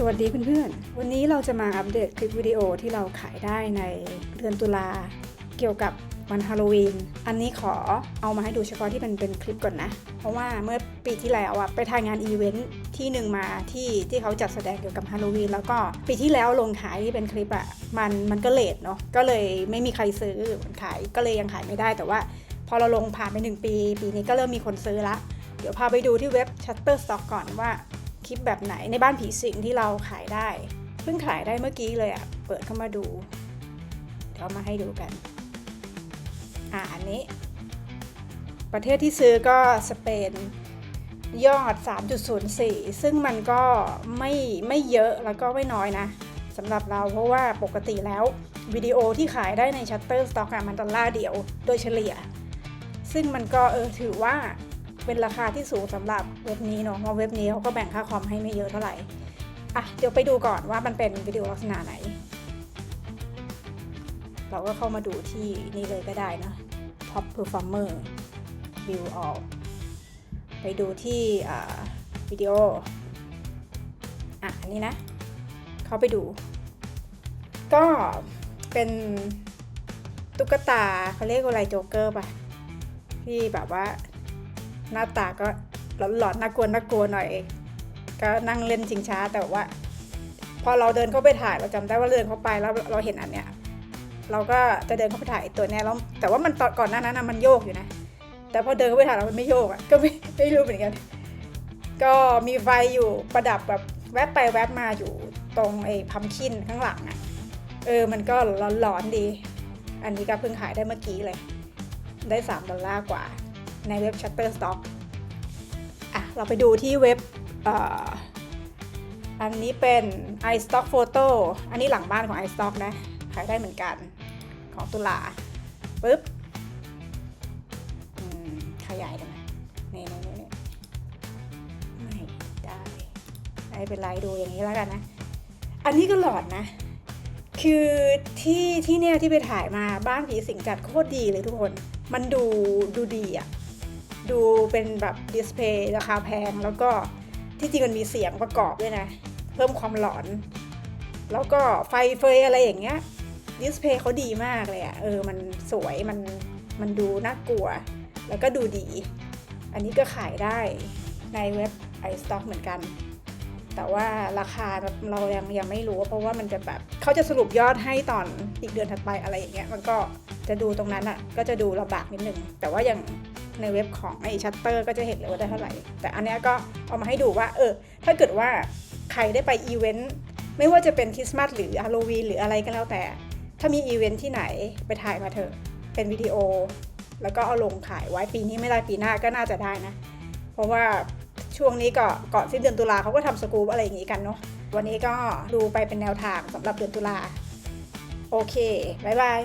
สวัสดีเพื่อนๆ วันนี้เราจะมาอัปเดตคลิปวิดีโอที่เราขายได้ในเดือนตุลา เกี่ยวกับวันฮาโลวีน อันนี้ขอเอามาให้ดูเฉพาะที่เป็นเป็นคลิปก่อนนะ เพราะว่าเมื่อปีที่แล้วอะไปถ่ายงานอีเวนท์ที่หนึ่งมาที่ที่เขาจัดแสดงเกี่ยวกับฮาโลวีนแล้วก็ปีที่แล้วลงขายที่เป็นคลิปอะมันมันก็เลทเนาะ ก็เลยไม่มีใครซื้อมันขายก็เลยยังขายไม่ได้ แต่ว่าพอเราลงผ่านไปหนึ่งปี ปีนี้ก็เริ่มมีคนซื้อละ เดี๋ยวพาไปดูที่เว็บ Shutterstock ก่อนว่า คลิปแบบไหนในบ้านผีสิงที่เราขายได้ เพิ่งขายได้เมื่อกี้เลยอะ่ะ เปิดเข้ามาดู เดี๋ยวมาให้ดูกัน อ่าอันนี้ ประเทศที่ซื้อก็สเปนยอด 3.04 ซึ่งมันก็ไม่ไม่เยอะแล้วก็ไม่น้อยนะสำหรับเราเพราะว่าปกติแล้ววิดีโอที่ขายได้ใน Shutterstock อะมันดอลลาร์เดียวโดยเฉลี่ย ซึ่งมันก็เออถือว่า เป็นราคาที่สูงสำหรับเว็บนี้เนาะเพราะเว็บนี้เขาก็แบ่งค่าคอมให้ไม่เยอะเท่าไหร่อะเดี๋ยวไปดูก่อนว่ามันเป็นวิดีโอลักษณะไหน เราก็เข้ามาดูที่นี่เลยก็ได้นะ Top Performer View All ไปดูที่วิดีโออะอันนี้นะ เข้าไปดู ก็เป็นตุ๊กตาเขาเรียกว่าอะไรโจ๊กเกอร์ป่ะที่แบบว่า หน้าตาก็หลอนๆน่ากลัวน่ากลัวหน่อย ก็นั่งเล่นชิงช้าแต่ว่า พอเราเดินเข้าไปถ่ายเราจำได้ว่าเดินเข้าไปแล้วเราเห็นอันเนี้ยเราก็จะเดินเข้าไปถ่ายตัวเนี้ยแล้วแต่ว่ามันตอนก่อนหน้านั้นมันโยกอยู่นะ แต่พอเดินเข้าไปถ่ายแล้วมันไม่โยกอะก็ไม่ไม่รู้เหมือนกัน ก็มีไฟอยู่ประดับแบบแวบไปแวบมาอยู่ตรงไอ้พัมคินข้างหลังอะเออมันก็หลอนๆดี อันนี้ก็เพิ่งขายได้เมื่อกี้เลย ได้ 3 ดอลลาร์กว่า ในเว็บ Shutterstock อะ เราไปดูที่เว็บอันนี้เป็น iStock Photo อันนี้หลังบ้านของ iStock นะ ขายได้เหมือนกัน ของตุลาปึ๊บขยายได้ไหมนี่นี่นี่นี่ไม่ได้ไม่เป็นไรดูอย่างนี้แล้วกันนะ อันนี้ก็หลอดนะ คือที่ที่เนี่ยที่ไปถ่ายมาบ้านผีสิงจัดโคตรดีเลยทุกคน มันดูดูดีอะ ดูเป็นแบบดิสเพย์ราคาแพง แล้วก็ที่จริงมันมีเสียงประกอบด้วยนะ เพิ่มความหลอน แล้วก็ไฟเฟยอะไรอย่างเงี้ยดิสเพย์เขาดีมากเลยอะเออ มันสวยมันมันดูน่ากลัว แล้วก็ดูดี อันนี้ก็ขายได้ในเว็บ iStock เหมือนกัน แต่ว่าราคาเรายังยังไม่รู้ เพราะว่ามันจะแบบเขาจะสรุปยอดให้ตอนอีกเดือนถัดไปอะไรอย่างเงี้ย มันก็จะดูตรงนั้นอะ่ะ ก็จะดูลำบากนิดนึง แต่ว่าอย่าง ในเว็บของไอชัตเตอร์ก็จะเห็นเลยว่าได้เท่าไหร่ แต่อันนี้ก็เอามาให้ดูว่าเออถ้าเกิดว่าใครได้ไปอีเวนต์ไม่ว่าจะเป็นคริสต์มาสหรือฮาโลวีนหรืออะไรก็แล้วแต่ ถ้ามีอีเวนต์ที่ไหนไปถ่ายมาเถอะ เป็นวิดีโอ แล้วก็เอาลงขายไว้ปีนี้ไม่ได้ปีหน้าก็น่าจะได้นะ เพราะว่าช่วงนี้ก็ก่อนสิ้นเดือนตุลาเขาก็ทำสกู๊ปอะไรอย่างงี้กันเนาะวันนี้ก็ดูไปเป็นแนวทางสำหรับเดือนตุลาโอเคบ๊ายบาย